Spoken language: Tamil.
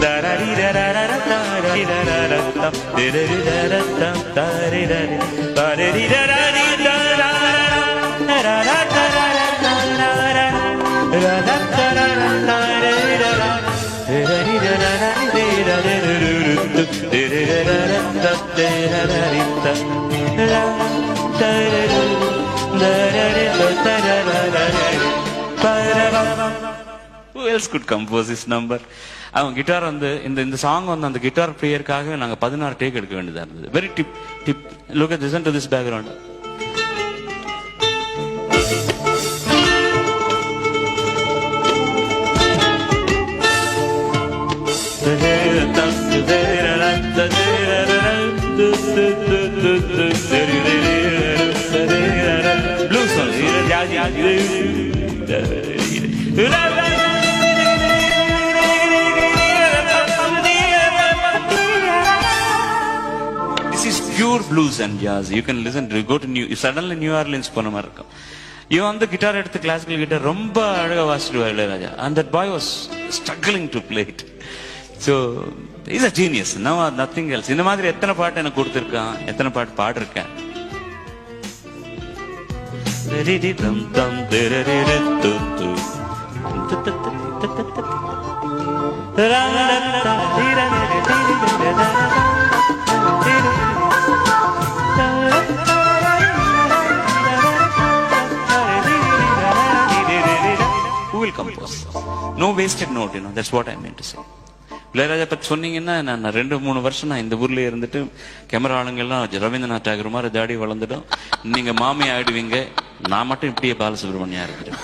da da da da da Who else could compose this number? அவன் கிட்டார் வந்து இந்த இந்த சாங் வந்து அந்த கிட்டார் பிளேயருக்காகவே நாங்க பதினாறு டேக் எடுக்க வேண்டியதா இருந்தது. Very deep deep look at listen to this background Blues This pure blues and jazz you can listen go to new சடன்ல new Orleans போன மாதிரி இருக்கும் இவன் வந்து கிட்டார் எடுத்து கிளாஸிக்கல் கிட்டார் ரொம்ப அழகாக வாசிடுவார் Ilaiyaraaja and that boy was struggling to play it so is a genius now nothing else இந்த மாதிரி எத்தனை பாட்டு எனக்கு கொடுத்துருக்கான் எத்தனை பாட்டு பாடிருக்கேன் தம் will compose? No wasted note, you know. That's what I meant to say. Ilaiyaraaja பத்தி சொன்னீங்கன்னா நான் ரெண்டு மூணு வருஷம் நான் இந்த ஊர்லயே இருந்துட்டு கேமரா ஆளுங்கெல்லாம் ரவீந்திரநாத் டாகர் மாதிரி தாடி வளர்ந்துடும் நீங்க மாமி ஆயிடுவீங்க நான் மட்டும் இப்படியே பாலசுப்ரமணியா இருந்துட்டேன்